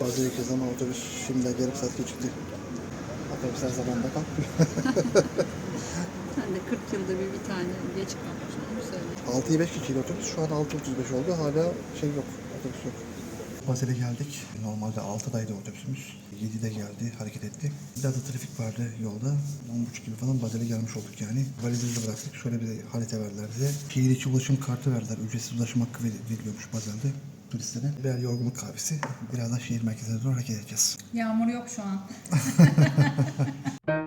Bazı zaman otobüs şimdi yarım saat gecikti. Otobüs her zaman da kalkmıyor. Ben de 40 yılda bir bir tane geç kalmış onu söyle. 6'yı 5 kişiyle otobüs şu an 6.35 oldu. Hala şey yok, otobüs yok. Bazel'e geldik. Normalde 6'daydı otobüsümüz. 7'de geldi, hareket etti. Biraz da trafik vardı yolda. 10.30 gibi falan Bazel'e gelmiş olduk yani. Valizimizi bıraktık. Şöyle bir harita verdiler bize. Şehir içi ulaşım kartı verdiler. Ücretsiz ulaşım hakkı ver- veriliyormuş Bazel'de turistlere. Birer yorgunluk kahvesi. Birazdan şehir merkezine doğru hareket edeceğiz. Yağmur yok şu an.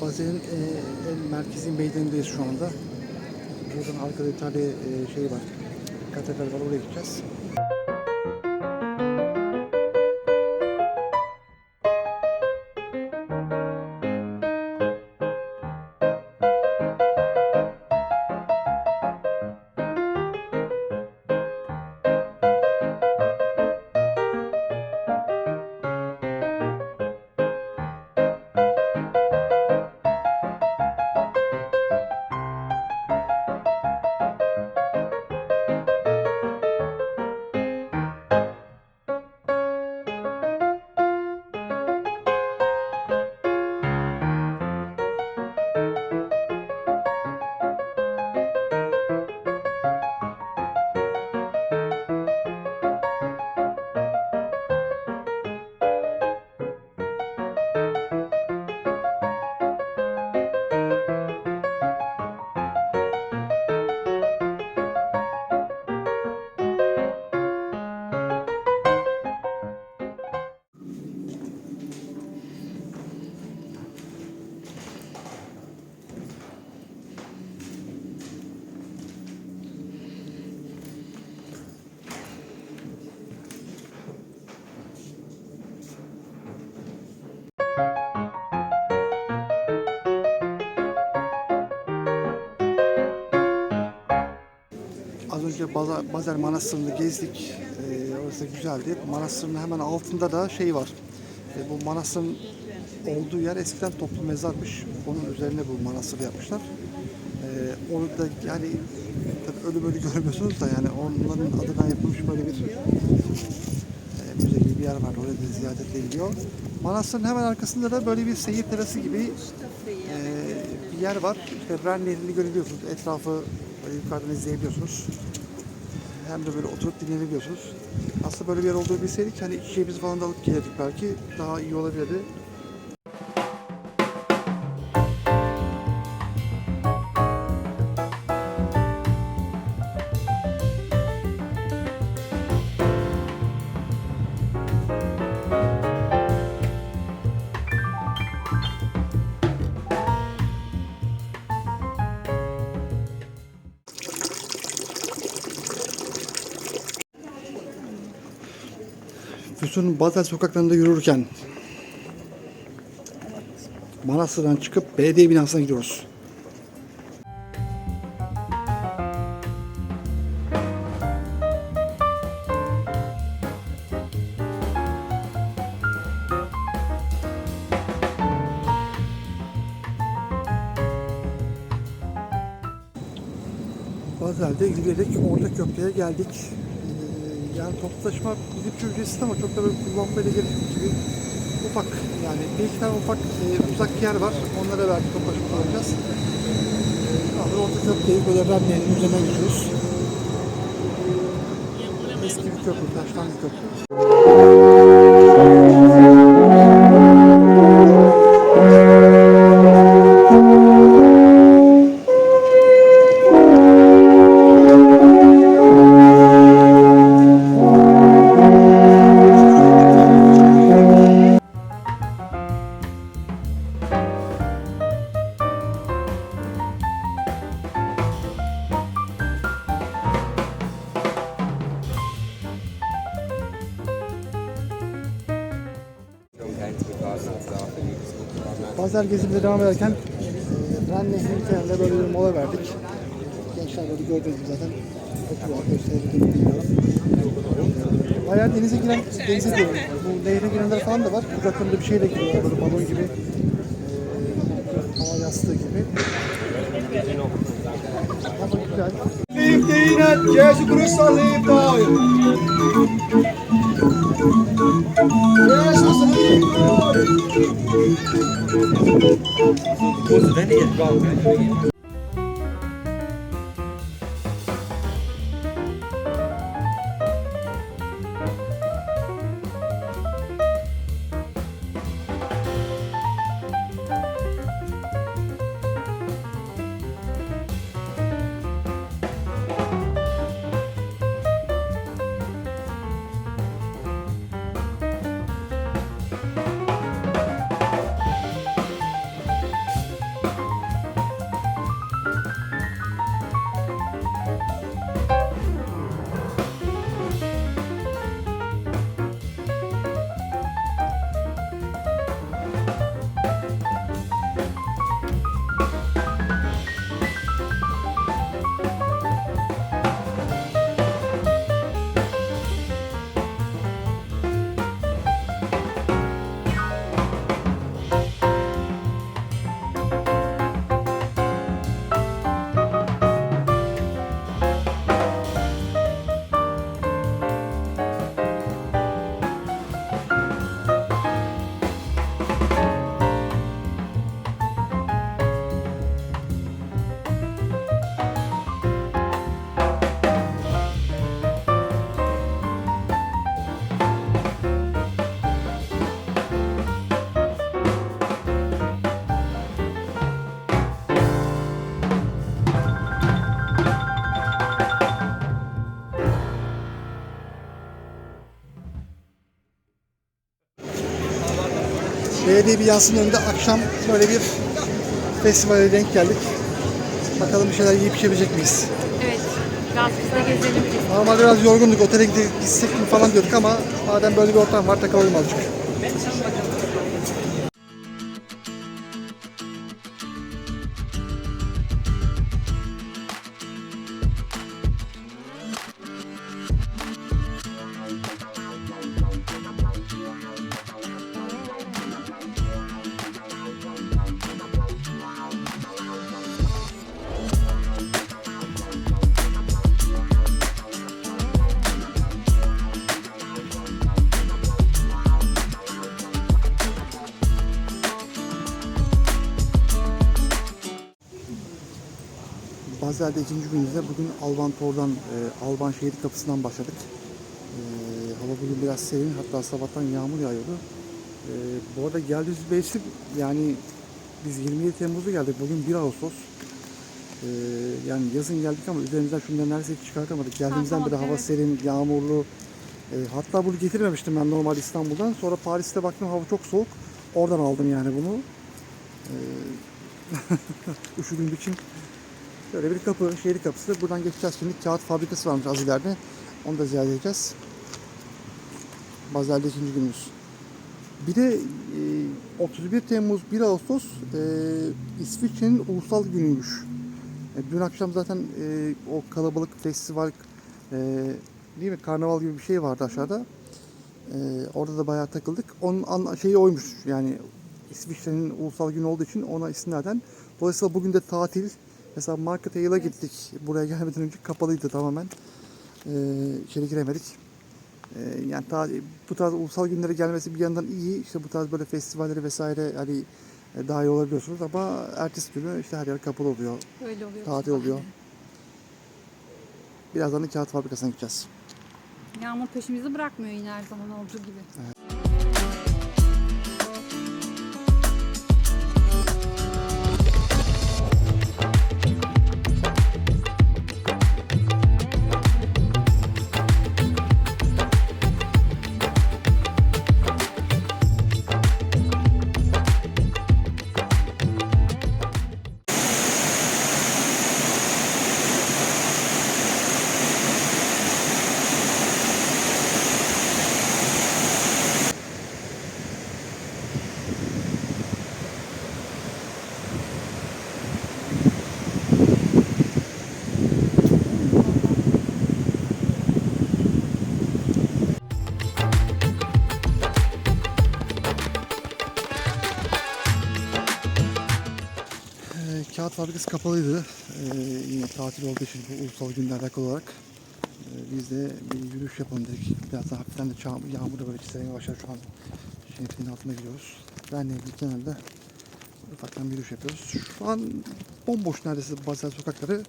Bazel'in e, en merkezi meydanındayız şu anda. Buradan arkada bir tane e, şey var. Katedral var oraya gideceğiz. Önce Baza- Bazel Manastırı'nı gezdik. Ee, orası güzeldi. Manastırın hemen altında da şey var. Ee, bu manastırın olduğu yer eskiden toplu mezarmış. Onun üzerine bu manastır yapmışlar. Ee, onu da yani tabii ölü böyle görmüyorsunuz da yani onların adına yapılmış böyle bir e, müze gibi bir yer var. Oraya da ziyaretle gidiyor. Manastırın hemen arkasında da böyle bir seyir terası gibi e, bir yer var. İşte Ren Nehri'ni görebiliyorsunuz. Etrafı yukarıdan izleyebiliyorsunuz. Hem de böyle oturup dinlenebiliyorsunuz. Aslında böyle bir yer olduğu bilseydik hani içeceğimizi falan da alıp gelirdik belki. Daha iyi olabilirdi. Füsun'un Basel sokaklarında yürürken Manastır'dan çıkıp belediye binasına gidiyoruz. Bazel'de yürüyerek orta köprüye geldik. Yani toplu taşıma bizim ücretsiz ama çok da böyle kullanmayla gerekli gibi ufak yani bir iki tane ufak e, uzak yer var. Onlara verdik toplu taşıma kullanacağız. Ee, ama orta köprüye böyle Remne'nin üzerinden gidiyoruz. Eski bir köprü, taştan bir köprü. Pazar gezimize devam ederken e, Ren Nehri'nin kenarında böyle bir mola verdik. Gençler böyle gördüğünüz zaten oturuyor, gösterebildiğimi bilmiyorum. Bayağı denize giren, denize diyorum, bu nehre girenler falan da var. Uzaklarında bir şeyle giriyorlar böyle balon gibi. E, hava yastığı gibi. Ama güzel. Salib dinet, Gesù Cristo salib Кожен день є. Binasının önünde akşam böyle bir festivale denk geldik. Bakalım bir şeyler yiyip içebilecek miyiz? Evet. Biraz biz de gezelim. Normalde biraz yorgunduk, otele gidip gitsek mi falan diyorduk ama madem böyle bir ortam var takılalım azıcık. Bazel'de ikinci günümüzde bugün Alban Tor'dan, e, Alban şehir kapısından başladık. E, hava bugün biraz serin, hatta sabahtan yağmur yağıyordu. E, bu arada geldiğimiz mevsim, yani biz 27 Temmuz'da geldik, bugün 1 Ağustos. E, yani yazın geldik ama üzerimizden şunları neredeyse hiç çıkartamadık. Geldiğimizden beri hava evet. serin, yağmurlu. E, hatta bunu getirmemiştim ben normal İstanbul'dan. Sonra Paris'te baktım hava çok soğuk. Oradan aldım yani bunu. E, üşüdüğüm için Şöyle bir kapı, şehir kapısı. Buradan geçeceğiz şimdi. Kağıt fabrikası varmış az ileride. Onu da ziyaret edeceğiz. Bazel'de ikinci günümüz. Bir de e, 31 Temmuz 1 Ağustos e, İsviçre'nin ulusal günüymüş. E, dün akşam zaten e, o kalabalık festival e, değil mi karnaval gibi bir şey vardı aşağıda. E, orada da bayağı takıldık. Onun anla- şeyi oymuş yani İsviçre'nin ulusal günü olduğu için ona istinaden. Dolayısıyla bugün de tatil. Mesela Market Hale'a gittik. Buraya gelmeden önce kapalıydı tamamen. E, içeri giremedik. Ee, yani ta, bu tarz ulusal günlere gelmesi bir yandan iyi. İşte bu tarz böyle festivalleri vesaire hani e, dahil olabiliyorsunuz ama ertesi günü işte her yer kapalı oluyor. Öyle oluyor. Tatil oluyor. Birazdan da kağıt fabrikasına gideceğiz. Yağmur peşimizi bırakmıyor yine her zaman olduğu gibi. Ee, fabrikası kapalıydı. Ee, yine tatil olduğu için bu ulusal günle alakalı olarak. Ee, biz de bir yürüyüş yapalım dedik. Biraz daha hafiften de çağ- yağmur da böyle çiselmeye başladı şu an. Şehrin altına gidiyoruz. Ben Nehri kenarında ufaktan bir yürüyüş yapıyoruz. Şu an bomboş neredeyse Basel sokakları.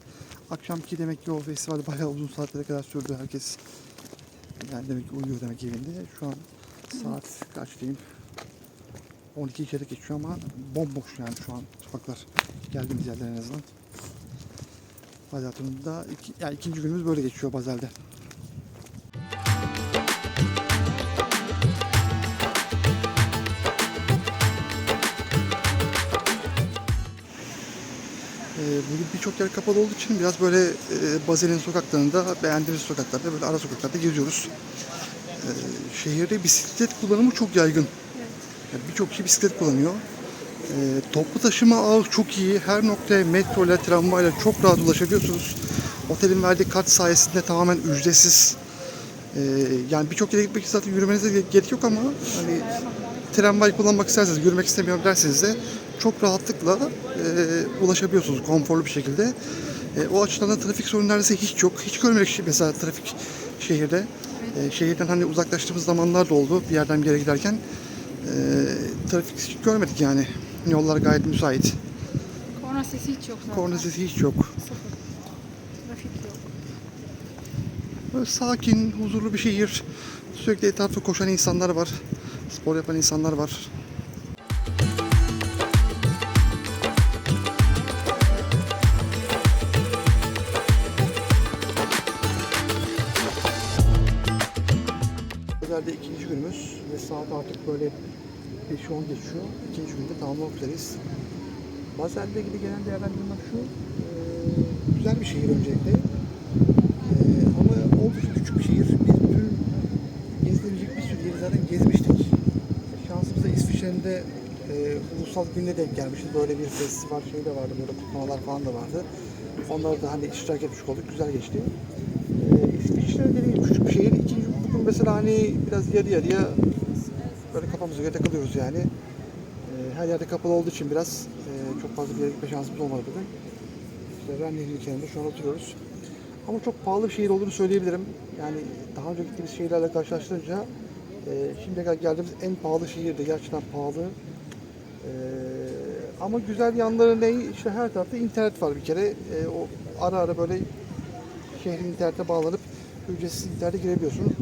Akşamki demek ki o festival bayağı uzun saatlere kadar sürdü. Herkes yani demek ki uyuyor demek evinde. Şu an saat kaç diyeyim? 12 içeri geçiyor ama bomboş yani şu an sokaklar. Geldiğimiz yerler en azından. Bazel turunda iki, yani ikinci günümüz böyle geçiyor Bazel'de. Bugün birçok yer kapalı olduğu için biraz böyle e, Bazel'in sokaklarında, beğendiğimiz sokaklarda, böyle ara sokaklarda geziyoruz. Ee, şehirde bisiklet kullanımı çok yaygın. Yani Birçok kişi bisiklet kullanıyor. Ee, toplu taşıma ağı çok iyi. Her noktaya metro ile tramvayla çok rahat ulaşabiliyorsunuz. Otelin verdiği kart sayesinde tamamen ücretsiz. Ee, yani birçok yere gitmek için zaten yürümenize ge- gerek yok ama hani tramvay kullanmak isterseniz, yürümek istemiyorum derseniz de çok rahatlıkla e, ulaşabiliyorsunuz konforlu bir şekilde. E, o açıdan da trafik sorunu neredeyse hiç yok. Hiç görmedik mesela trafik şehirde. E, şehirden hani uzaklaştığımız zamanlar da oldu bir yerden bir yere giderken. E, trafik hiç görmedik yani. Yollar gayet müsait. Korna sesi hiç yok zaten. Korna sesi hiç yok. Sıfır. Trafik yok. Böyle sakin, huzurlu bir şehir. Sürekli etrafta koşan insanlar var. Spor yapan insanlar var. Özellikle ikinci günümüz ve saat artık böyle 5-10 geçiyor. İkinci günde tamamlamak üzereyiz. Bazel'de ilgili genel değerlendirmem şu. güzel bir şehir öncelikle. Ama oldukça küçük bir şehir. Biz bütün gezilecek bir sürü yeri zaten gezmiştik. Şansımıza İsviçre'nin de eee, ulusal gününe denk gelmişiz. Böyle bir festival şeyi de vardı. Böyle kutlamalar falan da vardı. Onlarda da hani iştirak etmiş olduk. Güzel geçti. Eee İsviçre dediğim küçük bir şehir. İkinci bugün mesela hani biraz yarı yarıya böyle kafamıza göre takılıyoruz yani. Eee, her yerde kapalı olduğu için biraz eee, çok fazla bir yere gitme şansımız olmadı bugün. İşte Ren Nehri'nin kenarında şu an oturuyoruz. Ama çok pahalı bir şehir olduğunu söyleyebilirim. Yani daha önce gittiğimiz şehirlerle karşılaştırınca e, şimdiye kadar geldiğimiz en pahalı şehirdi. Gerçekten pahalı. E, ama güzel yanları ne? İşte her tarafta internet var bir kere. E, o ara ara böyle şehrin internete bağlanıp ücretsiz internete girebiliyorsun.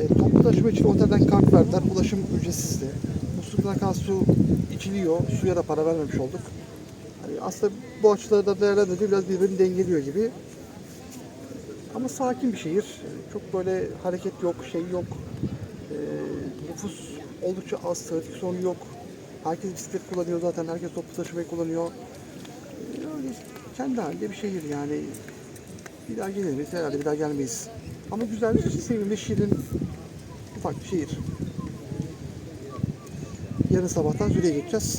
E, toplu taşıma için otelden kart verdiler. Ulaşım ücretsizdi. Musluktan akan su içiliyor. Suya da para vermemiş olduk. Hani aslında bu açıları da değerlendirince biraz birbirini dengeliyor gibi. Ama sakin bir şehir. Çok böyle hareket yok, şey yok. Ee, nüfus oldukça az, trafik sorunu yok. Herkes bisiklet kullanıyor zaten, herkes toplu taşımayı kullanıyor. Ee, öyle kendi halinde bir şehir yani. Bir daha gelir miyiz? Herhalde bir daha gelmeyiz. Ama güzel, sevimli, şirin bir ufak şehir. Yarın sabahtan Züriye geçeceğiz.